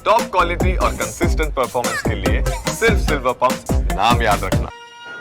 Top quality और consistent performance के लिए सिर्फ सिल्वर पंप नाम याद रखना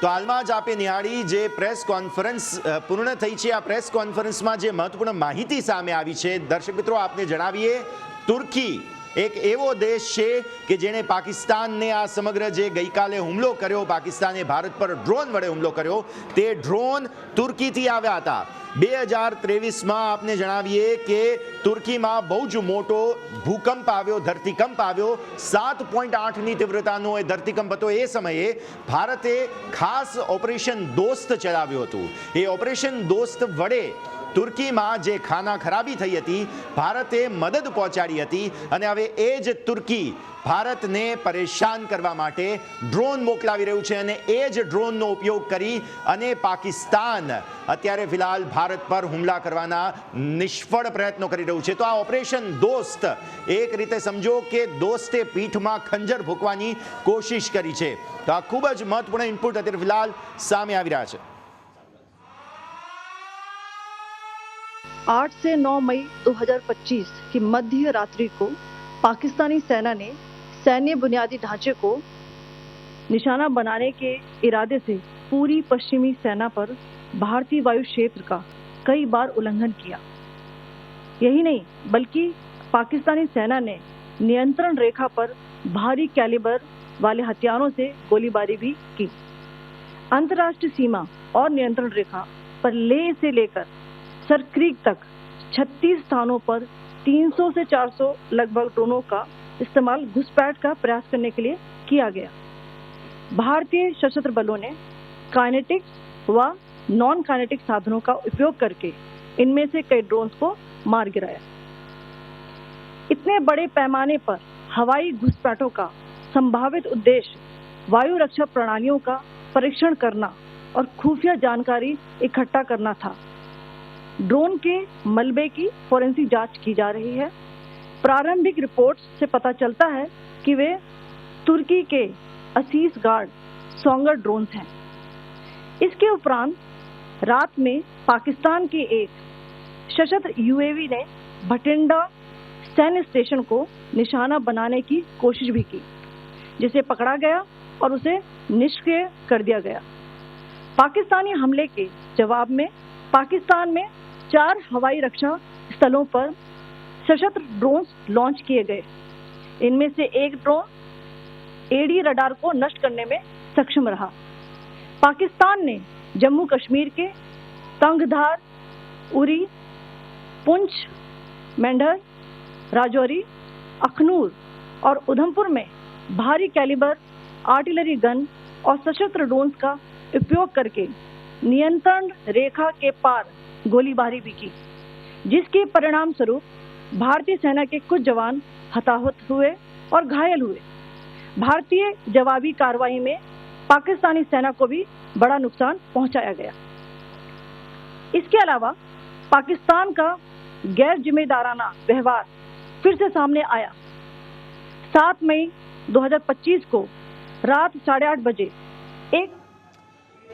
તો હાલમાં જ આપે નિહાળી જે પ્રેસ કોન્ફરન્સ અ, પૂર્ણ થઈ છે આ પ્રેસ કોન્ફરન્સમાં જે મહત્વપૂર્ણ માહિતી સામે આવી છે દર્શક મિત્રો આપને જણાવીએ તુર્કી એક એવો દેશ છે કે જેણે પાકિસ્તાનને આ સમગ્ર જે ગઈકાલે હુમલો કર્યો, પાકિસ્તાને ભારત પર ડ્રોન વડે હુમલો કર્યો, તે ડ્રોન તુર્કીથી આવ્યા હતા. બે હજાર ત્રેવીસમાં આપને જણાવીએ કે તુર્કીમાં બહુ જ મોટો ભૂકંપ આવ્યો, ધરતીકંપ આવ્યો. સાત પોઈન્ટ આઠની તીવ્રતાનો એ ધરતીકંપ હતો એ સમયે ભારતે ખાસ ઓપરેશન દોસ્ત ચલાવ્યું હતું. એ ઓપરેશન દોસ્ત વડે તુર્કીમાં જે ખાના ખરાબી થઈ હતી, ભારતે મદદ પહોંચાડી હતી અને હવે એ જ તુર્કી ભારતને પરેશાન કરવા માટે ડ્રોન મોકલાવી રહ્યું છે અને એ જ ડ્રોનનો ઉપયોગ કરી અને પાકિસ્તાન અત્યારે ફિલહાલ ભારત પર હુમલા કરવાના નિષ્ફળ પ્રયત્નો કરી રહ્યું છે. તો આ ઓપરેશન દોસ્ત, એક રીતે સમજો કે દોસ્તે પીઠમાં ખંજર ભૂકવાની કોશિશ કરી છે. તો આ ખૂબ જ મહત્વપૂર્ણ ઇનપુટ અત્યારે ફિલહાલ સામે આવી રહ્યા છે. आठ से 9 मई 2025 की मध्य रात्रि को पाकिस्तानी सेना ने सैन्य बुनियादी ढांचे को निशाना बनाने के इरादे से पूरी पश्चिमी सेना पर भारतीय वायु क्षेत्र का कई बार उल्लंघन किया। यही नहीं, बल्कि पाकिस्तानी सेना ने नियंत्रण रेखा पर भारी कैलिबर वाले हथियारों से गोलीबारी भी की। अंतर्राष्ट्रीय सीमा और नियंत्रण रेखा पर ले से लेकर सरक्रीक तक 36 स्थानों पर 300 से 400 लगभग ड्रोनों का इस्तेमाल घुसपैठ का प्रयास करने के लिए किया गया। भारतीय सशस्त्र बलों ने काइनेटिक व नॉन काइनेटिक साधनों का उपयोग करके इनमें से कई ड्रोन को मार गिराया। इतने बड़े पैमाने पर हवाई घुसपैठों का संभावित उद्देश्य वायु रक्षा प्रणालियों का परीक्षण करना और खुफिया जानकारी इकट्ठा करना था। ड्रोन के, मलबे की फोरेंसिक जाँच की जा रही है। प्रारंभिक रिपोर्ट्स से पता चलता है कि वे तुर्की के असीस गार्ड सोंगर ड्रोन्स हैं। इसके उपरांत रात में पाकिस्तान के एक सशस्त्र यूएवी ने भटिंडा सैन्य स्टेशन को निशाना बनाने की कोशिश भी की, जिसे पकड़ा गया और उसे निष्क्रिय कर दिया गया। पाकिस्तानी हमले के जवाब में, पाकिस्तान में चार हवाई रक्षा स्थलों पर सशस्त्र ड्रोन लॉन्च किए गए। इनमें से एक ड्रोन एडी रडार को नष्ट करने में सक्षम रहा। पाकिस्तान ने जम्मू कश्मीर के तंगधार, उरी, पुंछ, मेंढर, राजौरी, अखनूर और उधमपुर में भारी कैलिबर, आर्टिलरी गन और सशस्त्र ड्रोन का उपयोग करके नियंत्रण रेखा के पार गोलीबारी भी की, जिसके परिणाम स्वरूप भारतीय सेना के कुछ जवान हताहत हुए और घायल हुए। भारतीय जवाबी कार्रवाई में पाकिस्तानी सेना को भी बड़ा नुकसान पहुँचाया गया। इसके अलावा पाकिस्तान का गैर जिम्मेदाराना व्यवहार फिर से सामने आया। 7 मई 2025 को रात साढ़े आठ बजे एक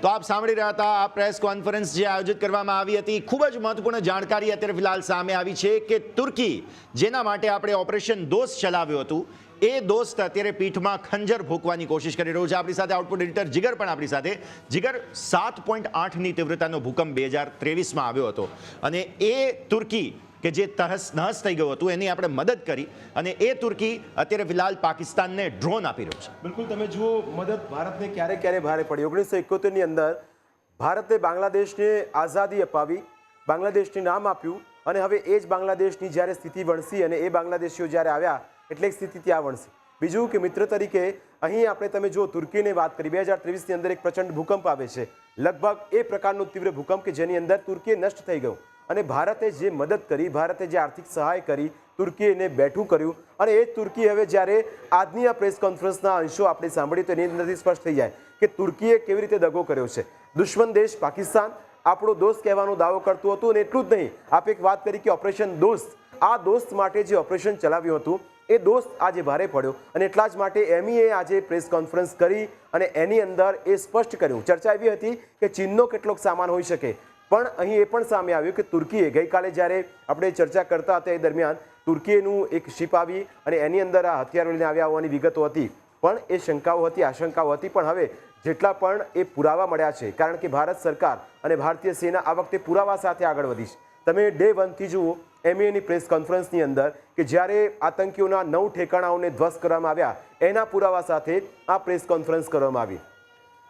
તો આપ સાંભળી રહ્યા હતા, આ પ્રેસ કોન્ફરન્સ જે આયોજિત કરવામાં આવી હતી, ખૂબ જ મહત્વપૂર્ણ જાણકારી અત્યારે ફિલહાલ સામે આવી છે કે તુર્કી, જેના માટે આપણે ઓપરેશન દોસ્ત ચલાવ્યું હતું, એ દોસ્ત અત્યારે પીઠમાં ખંજર ભૂકવાની કોશિશ કરી રહ્યો છે. આપણી સાથે આઉટપુટ એડિટર જીગર પણ આપણી સાથે. જીગર, સાત પોઈન્ટ આઠની તીવ્રતાનો ભૂકંપ બે હજાર ત્રેવીસમાં આવ્યો હતો અને એ તુર્કી કે જે તહસ નહસ થઈ ગયું હતું, એની આપણે મદદ કરી અને એ તુર્કી અત્યારે ફિલહાલ પાકિસ્તાનને ડ્રોન આપી રહ્યું છે. બિલકુલ, તમે જુઓ, મદદ ભારતને ક્યારે ક્યારે ભારે પડી. ઓગણીસો એકોતેરની અંદર ભારતે બાંગ્લાદેશને આઝાદી અપાવી, બાંગ્લાદેશને નામ આપ્યું અને હવે એ જ બાંગ્લાદેશની જ્યારે સ્થિતિ વણસી અને એ બાંગ્લાદેશીઓ જ્યારે આવ્યા, એટલે સ્થિતિ ત્યાં વણસી. બીજું કે મિત્ર તરીકે, અહીં આપણે તમે જો તુર્કીની વાત કરી, બે હજાર ત્રેવીસની અંદર એક પ્રચંડ ભૂકંપ આવે છે. લગભગ એ પ્રકારનો તીવ્ર ભૂકંપ કે જેની અંદર તુર્કી નષ્ટ થઈ ગયું. અને ભારતે જે મદદ કરી, ભારતે જે આર્થિક સહાય કરી, તુર્કીએ એને બેઠું કર્યું. અને એ તુર્કી હવે જ્યારે આજની આ પ્રેસ કોન્ફરન્સના અંશો આપણે સાંભળીએ તો એની અંદરથી સ્પષ્ટ થઈ જાય કે તુર્કીએ કેવી રીતે દગો કર્યો છે. દુશ્મન દેશ પાકિસ્તાન, આપણો દોસ્ત કહેવાનો દાવો કરતું હતું અને એટલું જ નહીં. આપ એક વાત કરી કે ઓપરેશન દોસ્ત, આ દોસ્ત માટે જે ઓપરેશન ચલાવ્યું હતું, એ દોસ્ત આજે ભારે પડ્યો. અને એટલા જ માટે એમીએ આજે પ્રેસ કોન્ફરન્સ કરી અને એની અંદર એ સ્પષ્ટ કર્યું. ચર્ચા એવી હતી કે ચીનનો કેટલોક સામાન હોઈ શકે. પણ અહીં એ પણ સામે આવ્યું કે તુર્કીએ ગઈકાલે જ્યારે આપણે ચર્ચા કરતા હતા એ દરમિયાન તુર્કીનું એક શિપ આવી અને એની અંદર આ હથિયારો લઈને આવ્યા હોવાની વિગતો હતી. પણ એ શંકાઓ હતી, આશંકાઓ હતી, પણ હવે જેટલા પણ એ પુરાવા મળ્યા છે, કારણ કે ભારત સરકાર અને ભારતીય સેના આ વખતે પુરાવા સાથે આગળ વધી છે. તમે ડે વનથી જુઓ એમએની પ્રેસ કોન્ફરન્સની અંદર કે જ્યારે આતંકીઓના નવ ઠેકાણાઓને ધ્વસ્ત કરવામાં આવ્યા, એના પુરાવા સાથે આ પ્રેસ કોન્ફરન્સ કરવામાં આવી.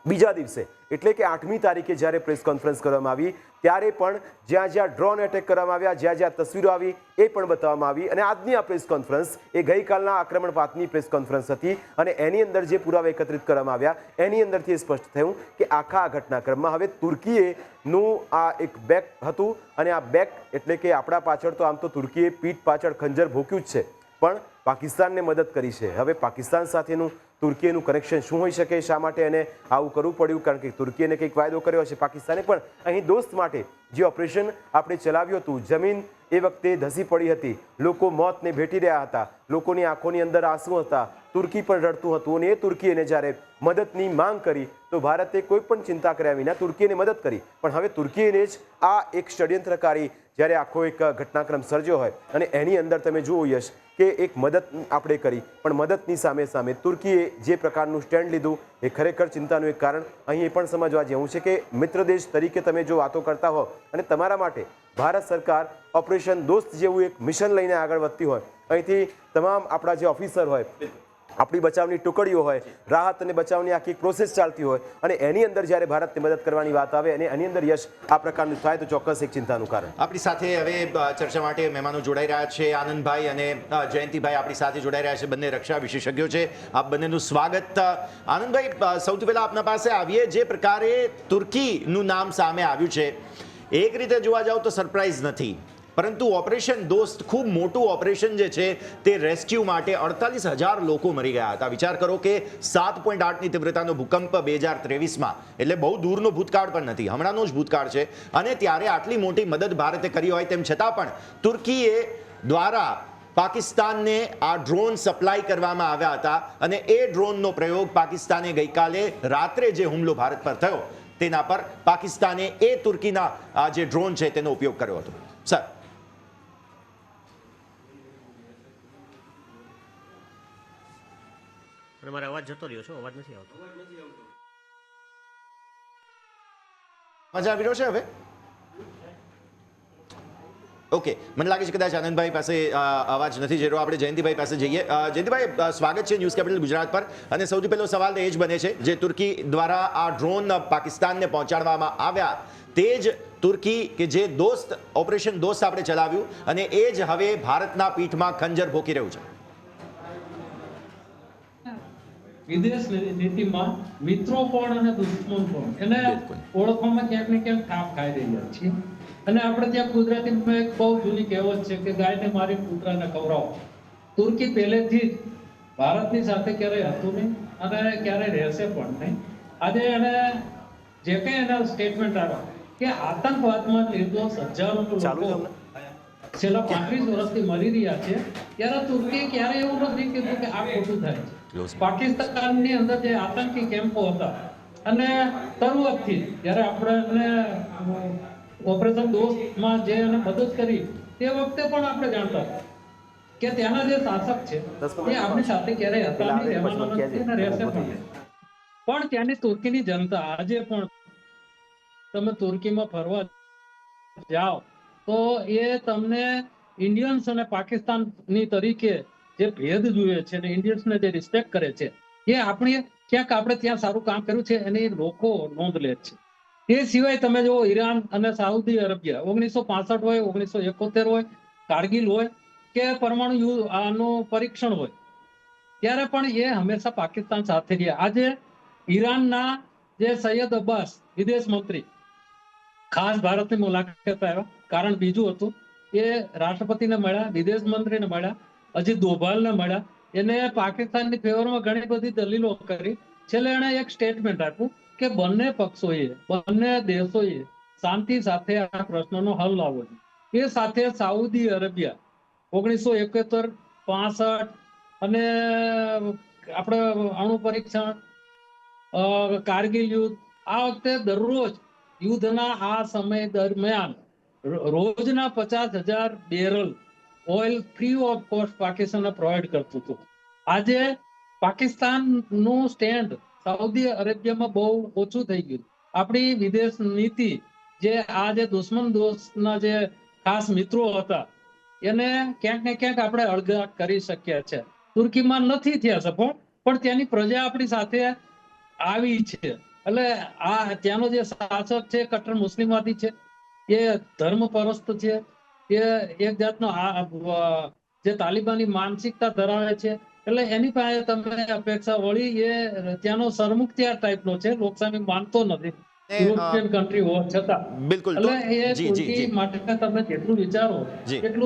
બીજા દિવસે, એટલે કે આઠમી તારીખે જ્યારે પ્રેસ કોન્ફરન્સ કરવામાં આવી, ત્યારે પણ જ્યાં જ્યાં ડ્રોન એટેક કરવામાં આવ્યા, જ્યાં જ્યાં તસવીરો આવી, એ પણ બતાવવામાં આવી. અને આજની આ પ્રેસ કોન્ફરન્સ એ ગઈકાલના આક્રમણ બાદની પ્રેસ કોન્ફરન્સ હતી અને એની અંદર જે પુરાવા એકત્રિત કરવામાં આવ્યા, એની અંદરથી એ સ્પષ્ટ થયું કે આખા આ ઘટનાક્રમમાં હવે તુર્કીએ નું આ એક બેક હતું અને આ બેક એટલે કે આપણા પાછળ તો આમ તો તુર્કીએ પીઠ પાછળ ખંજર ભોક્યું જ છે, પણ પાકિસ્તાનને મદદ કરી છે. હવે પાકિસ્તાન સાથેનું તુર્કીનું કનેક્શન શું હોઈ શકે, શા માટે એને આવું કરવું પડ્યું? કારણ કે તુર્કીએને કંઈક વાયદો કર્યો છે પાકિસ્તાને પણ. અહીં દોસ્ત માટે જે ઓપરેશન આપણે ચલાવ્યું હતું, જમીન એ વખતે ધસી પડી હતી. લોકો મોતને ભેટી રહ્યા હતા. લોકોની આંખોની અંદર આંસુ હતા. તુર્કી પણ રડતું હતું અને એ તુર્કીને જ્યારે મદદની માંગ કરી, તો ભારતે કોઈ પણ ચિંતા કર્યા વિના તુર્કીને મદદ કરી. પણ હવે તુર્કીને જ આ એક ષડયંત્રકારી જ્યારે આખો એક ઘટનાક્રમ સર્જ્યો હોય, અને એની અંદર તમે જુઓ યશ, કે એક મદદ આપણે કરી, પણ મદદની સામે સામે તુર્કીએ જે પ્રકારનું સ્ટેન્ડ લીધું, એ ખરેખર ચિંતાનું એક કારણ. અહીં એ પણ સમજવા જેવું છે કે મિત્ર દેશ તરીકે તમે જો વાતો કરતા હો, અને તમારા માટે ભારત સરકાર ઓપરેશન દોસ્ત જેવું એક મિશન લઈને આગળ વધતી હોય. અહીંથી તમામ આપણા જે ઓફિસર હોય આપણી બચાવની ટુકડીઓ હોય, રાહત અને બચાવની આખી પ્રોસેસ ચાલતી હોય અને એની અંદર જ્યારે ભારતને મદદ કરવાની વાત આવે અને એની અંદર યશ આ પ્રકારનું થાય તો ચોક્કસ એક ચિંતાનું કારણ. આપણી સાથે હવે ચર્ચા માટે મહેમાનો જોડાઈ રહ્યા છે. આનંદભાઈ અને જયંતિભાઈ આપણી સાથે જોડાઈ રહ્યા છે. બંને રક્ષા વિશેષજ્ઞો છે. આપ બંનેનું સ્વાગત. આનંદભાઈ સૌથી પહેલાં આપના પાસે આવીએ. જે પ્રકારે તુર્કીનું નામ સામે આવ્યું છે, એક રીતે જોવા જાવ તો સરપ્રાઇઝ નથી. પરંતુ ઓપરેશન દોસ્ત, ખૂબ મોટું ઓપરેશન જે છે તે રેસ્ક્યુ માટે અડતાલીસ હજાર લોકો મરી ગયા હતા. વિચાર કરો કે સાત પોઈન્ટ આઠની તીવ્રતાનો ભૂકંપ બે હજાર ત્રેવીસમાં. એટલે બહુ દૂરનો ભૂતકાળ પણ નથી. હમણાંનો જ ભૂતકાળ છે. અને ત્યારે આટલી મોટી મદદ ભારતે કરી હોય તેમ છતાં પણ તુર્કીએ દ્વારા પાકિસ્તાનને આ ડ્રોન સપ્લાય કરવામાં આવ્યા હતા અને એ ડ્રોનનો પ્રયોગ પાકિસ્તાને ગઈકાલે રાત્રે જે હુમલો ભારત પર થયો, તેના પર પાકિસ્તાને એ તુર્કીના જે ડ્રોન છે તેનો ઉપયોગ કર્યો હતો. સર. અને મારે અવાજ જતો રહ્યો છે અવાજ નથી આવતો. મજા આવી રહ્યો છે હવે? ઓકે મને લાગે છે કદાચ આનંદભાઈ પાસે અવાજ નથી જઈ રહ્યો. આપણે જયંતિભાઈ પાસે જઈએ. જયંતિભાઈ સ્વાગત છે ન્યૂઝ કેપિટલ ગુજરાત પર. અને સૌથી પહેલો સવાલ એ જ બને છે જે તુર્કી દ્વારા આ ડ્રોન પાકિસ્તાનને પહોંચાડવામાં આવ્યા. તે જ તુર્કી કે જે દોસ્ત ઓપરેશન દોસ્ત આપણે ચલાવ્યું. અને એ જ હવે ભારતના પીઠમાં ખંજર ભોકી રહ્યું છે. વિદેશ નીતિમાં મિત્રો પણ અને દુશ્મન પણ. એને ઓળખવામાં ક્યાંક ને ક્યાંક થાપ ખાઈ રહ્યા છીએ. અને આપણે ત્યાં કુદરતી એક બહુ જૂની કહેવત છે કે ગાયને મારી કૂતરાને ખવડાવો તુર્કી પહેલેથી જ ભારતની સાથે ક્યારેય હતું નહીં અને ક્યારેય રહેશે પણ નહીં. આજે એને જે કંઈ એના સ્ટેટમેન્ટ આવ્યા કે આતંકવાદમાં નિર્દોષ હજારો લોકો છેલ્લા પાંત્રીસ વર્ષથી મરી રહ્યા છે ત્યારે તુર્કીએ ક્યારે એવું નથી કીધું કે આ ખોટું થાય છે. પાકિસ્તાનની અંદર જે આતંકી કેમ્પો હતા અને શરૂઆતથી જ્યારે આપણે એને ઓપરેશન દોસ્તમાં જે એને મદદ કરી તે વખતે પણ આપણે જાણતા કે ત્યાંના જે શાસક છે એ આપણી સાથે ક્યારેય હતા નહીં, રહેશે પણ. પણ ત્યાંની તુર્કીની જનતા આજે પણ તમે તુર્કીમાં ફરવા જાઓ તો એ તમને ઇન્ડિયન્સ અને પાકિસ્તાનની તરીકે જે ભેદ જુએ છે અને ઇન્ડિયન્સને જે રિસ્પેક્ટ કરે છે, એ આપણે ક્યાંક આપણે ત્યાં સારું કામ કર્યું છે એની લોકો નોંધ લે છે. એ સિવાય તમે જો ઈરાન અને સાઉદી અરેબિયા, ઓગણીસો પાસઠ હોય, ઓગણીસો એકોતેર હોય, કારગિલ હોય, કે પરમાણુ આનું પરીક્ષણ હોય, ત્યારે પણ એ હંમેશા પાકિસ્તાન સાથે રહ્યા. આજે ઈરાનના જે સૈયદ અબ્બાસ, વિદેશ મંત્રી, ખાસ ભારતની મુલાકાત આવ્યા. કારણ બીજું હતું, એ રાષ્ટ્રપતિને મળ્યા, વિદેશ મંત્રીને મળ્યા અજીત દોભાલને મળ્યા. એને પાકિસ્તાનની ફેવરમાં ઘણી બધી દલીલો કરી. છેલ્લે એણે એક સ્ટેટમેન્ટ આપ્યું કે બંને પક્ષોએ, બંને દેશોએ શાંતિ સાથે આ પ્રશ્નનો હલ લાવવો જોઈએ. એ સાથે સાઉદી અરેબિયા ઓગણીસો એકોતેર, પાસઠ અને આપણે અણુ પરીક્ષણ કારગિલ યુદ્ધ, આ વખતે દરરોજ યુદ્ધના આ સમય દરમિયાન રોજના પચાસ હજાર barrel oil free of cost પાકિસ્તાનને પ્રોવાઈડ કરતું હતું. આજે પાકિસ્તાનનું સ્ટેન્ડ સાઉદી અરેબિયામાં બહુ ઓછું થઈ ગયું. આપણી વિદેશ નીતિ જે આ જે દુશ્મન દોસ્તના જે ખાસ મિત્રો હતા, એને ક્યાંક ને ક્યાંક આપણે અળગા કરી શક્યા છે. તુર્કીમાં નથી થયા સફળ, પણ ત્યાંની પ્રજા આપણી સાથે આવી છે. એટલે આ ત્યાંનો જે શાસક છે, કટ્ટર મુસ્લિમવાદી છે, એ ધર્મ પરસ્ત છે એ એક જાતનો જે તાલિબાની માનસિકતા ધરાવે છે. એટલે એની પાસે તમે અપેક્ષા વળી એ ત્યાંનો સરમુખત્યાર ટાઈપનો છે લોકસામી માનતો નથી. યુરોપિયન કન્ટ્રી હોવા છતાં. બિલકુલ. એટલે એ માટે તમે જેટલું વિચારો એટલું